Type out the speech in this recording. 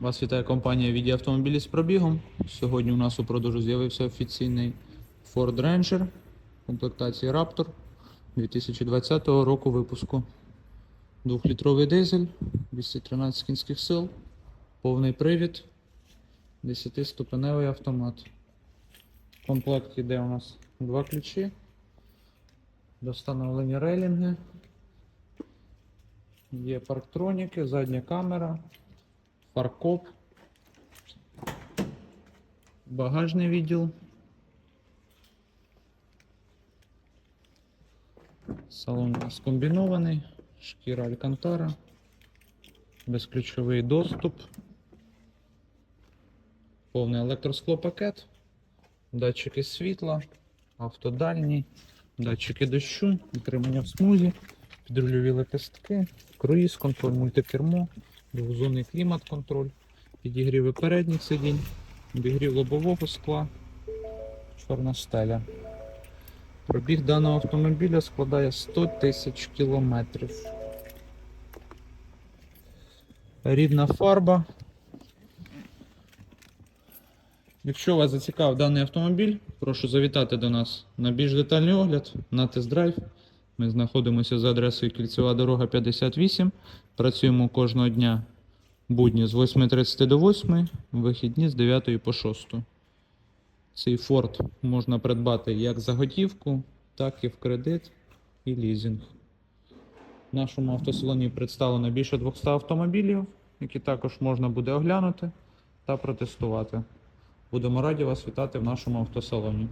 Вас вітає компанія Віді автомобілі з пробігом. Сьогодні у нас у продажу з'явився офіційний Ford Ranger комплектації Raptor 2020 року випуску. Двохлітровий дизель, 213 кінських сил, повний привід, 10-ступеневий автомат. В комплекті йде у нас два ключі, достановлені рейлінги, є парктроніки, задня камера, фаркоп, багажний відділ. Салон у нас комбінований, шкіра Алькантара, безключовий доступ, повний електросклопакет, датчики світла, автодальній, датчики дощу, утримання в смузі, підрульові лепестки, круїз, контроль, мультикермо, двохзонний клімат-контроль, підігріви передніх сидінь, обігрів лобового скла, чорна стеля. Пробіг даного автомобіля складає 100 тисяч кілометрів. Рідна фарба. Якщо вас зацікавив даний автомобіль, прошу завітати до нас на більш детальний огляд на тест-драйв. Ми знаходимося за адресою Кільцева дорога 58. Працюємо кожного дня будні з 8.30 до 8, вихідні з 9 по 6. Цей Ford можна придбати як за готівку, так і в кредит і лізинг. В нашому автосалоні представлено більше 200 автомобілів, які також можна буде оглянути та протестувати. Будемо раді вас вітати в нашому автосалоні.